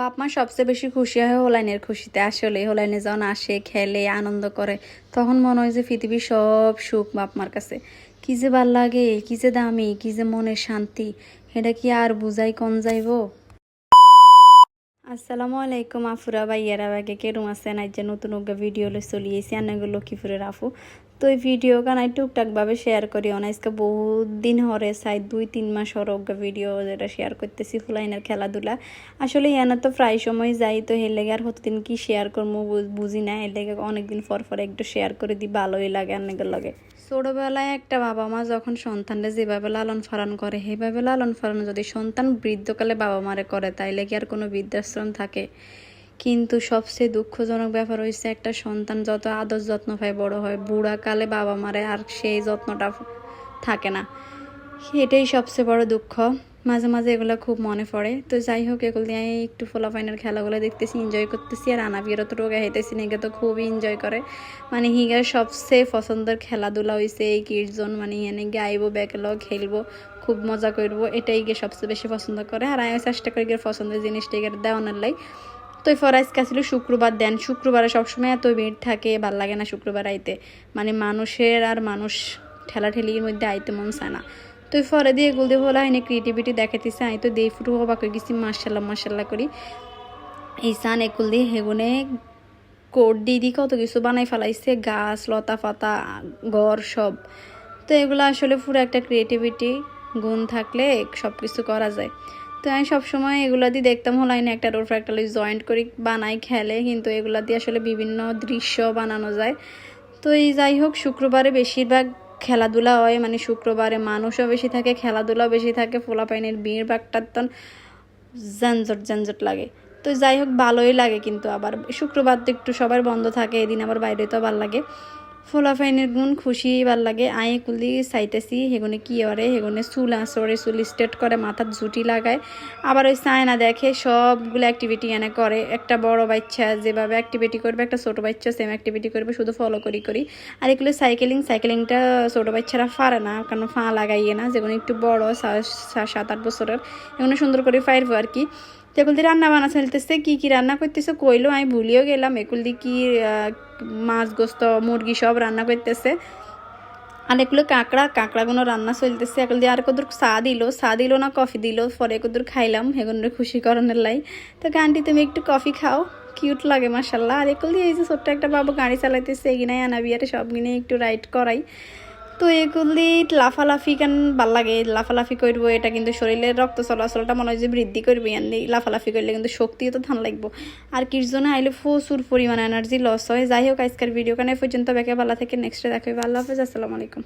বাপ মা সবচেয়ে বেশি খুশি হয় হোলাইনের খুশিতে। আসলে হোলাইনে যখন আসে, খেলে, আনন্দ করে, তখন মনে হয় যে পৃথিবীর সব সুখ বাপ মার কাছে। কি যে ভালো লাগে, কি যে দামি, কি যে মনের শান্তি, এটা কি আর বুঝাই কম যাইব? আসসালামু আলাইকুম, আফুরা ভাইয়ারা বাগে কেরম আছেন? আজ যে নতুন ভিডিও লই চলিয়েছি আনাগুলো লক্ষ্মীপুরের আফু। তো এই ভিডিও কানাই টুকটাকভাবে শেয়ার করি। অনাইজকে বহুত দিন হরে সাই দুই, তিন মাস হর অজ্ঞা ভিডিও যেটা শেয়ার করতেছি ফুলাইনের খেলাধুলা। আসলে ইয়ানা তো প্রায় সময় যাই, তো হের লেগে আর হতদিন কি শেয়ার করব বুঝি না। এর লেগে অনেকদিন পর পর একটু শেয়ার করে দিই, ভালোই লাগে অনেকের লগে। ছোটবেলায় একটা বাবা মা যখন সন্তানরা যেভাবে লালন পালন করে সেভাবে লালন পালন যদি সন্তান বৃদ্ধকালে বাবা মারে করে, তাইলে কি আর কোনো বৃদ্ধাশ্রম থাকে? কিন্তু সবচেয়ে দুঃখজনক ব্যাপার হয়েছে একটা সন্তান যত আদর যত্ন পায় বড় হয়, বুড়া কালে বাবা মারে আর সেই যত্নটা থাকে না। এটাই সবচেয়ে বড় দুঃখ। মাঝে মাঝে এগুলো খুব মনে পড়ে। তো যাই হোক, এগুলো দিয়ে একটু ফোলা ফাইনাল খেলাগুলো দেখতেছি এনজয় করতেছি আর আনাবিরও তো রোগা হেঁটেছি নিগে তো খুবই এনজয় করে। মানে হিগার সবচেয়ে পছন্দের খেলাধুলা হয়েছে এই কিডজন মানে এনে গাইব ব্যাকেলো খেলব, খুব মজা করব, এটাই গিয়ে সবচেয়ে বেশি পছন্দ করে। আর আমি চেষ্টা করি গিয়ে পছন্দের জিনিসটা গিয়ে দেওয়ানোর লাই। তো ফরাইজ ছিল, শুক্রবার দেন। শুক্রবারে সবসময় এত ভিড় থাকে, ভালো লাগে না শুক্রবার আইতে। মানে মানুষের আর মানুষ ঠেলাঠেলির মধ্যে আইতে মন চায় না। তো ফরে দিয়ে এগুলো দিয়ে বলা হয়নি ক্রিয়েটিভিটি দেখাইতেছে আমি তো দেই ফুটু হবা করে গেছি মার্শাল্লাহ মার্শাল্লাহ করি। এই সান একুল দিয়ে হেগুনে কোট দিয়ে দিয়ে কত কিছু বানাই ফেলাইছে, গাছ, লতা পাতা, ঘর সব। তো এগুলো আসলে পুরো একটা ক্রিয়েটিভিটি গুণ থাকলে সব কিছু করা যায়। তো আমি সবসময় এগুলো দিয়ে দেখতাম, হলো না একটার উপর একটা জয়েন্ট করি, বানাই, খেলে, কিন্তু এগুলা দিয়ে আসলে বিভিন্ন দৃশ্য বানানো যায়। তো এই যাই হোক, শুক্রবারে বেশিরভাগ খেলাধুলা হয় মানে শুক্রবারে মানুষও বেশি থাকে, খেলাধুলাও বেশি থাকে ফোলাপাইনের ভিড় বাগটার তন ঝঞ্ঝট ঝঞ্ঝট লাগে। তো যাই হোক, ভালোই লাগে কিন্তু আবার। শুক্রবার তো একটু সবার বন্ধ থাকে, এদিন আবার বাইরে তো ভালো লাগে। ফোলাফাইনের গুণ, খুশি, ভালো লাগে আয়ে কুলি চাইতেছি হেগুনে কি করে হেগুনে চুল আসরে চুল স্ট্রেট করে মাথার ঝুটি লাগায়। আবার ওই চায়না দেখে সবগুলো অ্যাক্টিভিটি এনে করে। একটা বড় বাচ্চা যেভাবে অ্যাক্টিভিটি করবে, একটা ছোট বাচ্চা সেম অ্যাক্টিভিটি করবে, শুধু ফলো করি করি। আর এগুলো সাইকেলিং সাইকেলিংটা ছোট বাচ্চারা পারে না, কারণ ফা লাগাইয়ে না যেগুলো একটু বড় সাত, আট বছরের এগুলো সুন্দর করে ফাইরবো আর কি। তো এগুলো রান্না বানা চলতেছে, কি কি রান্না করতেছে, কইলো, আমি ভুলিও গেলাম এগুলো দিয়ে কি মাছ, গোস্ত, মুরগি সব রান্না করতেছে। আর এগুলো কাঁকড়া কাঁকড়াগুলো রান্না চলতেছে এগুলো দিয়ে আর কদূর চা দিল চা দিল না, কফি দিল, পরে কদূর খাইলাম, হেগুনের খুশি করানোর লাই। তো আন্টি তুমি একটু কফি খাও, কিউট লাগে মাসাল্লাহ আর এগুলো দিয়ে এই যে ছোট্ট একটা বাবু গাড়ি চালাইতেছে এগিনাই বিয়ারে সব কিনে একটু রাইড করাই। তো এগুলি লাফালাফি কেন ভালো লাগে? লাফালাফি করব, এটা কিন্তু শরীরের রক্ত চলাচলটা মনে হয় যে বৃদ্ধি করবে, এমনি লাফালাফি করলে কিন্তু শক্তিও তো ধান লাগবো। আর কিছু জন্য আইলে প্রচুর পরিমাণে এনার্জি লস হয়। যাই হোক, আজকের ভিডিও কানে পর্যন্ত। বেঁকে ভালো থেকে নেক্সটে দেখাবে আল্লাহ হাফেজ। আসসালামু আলাইকুম।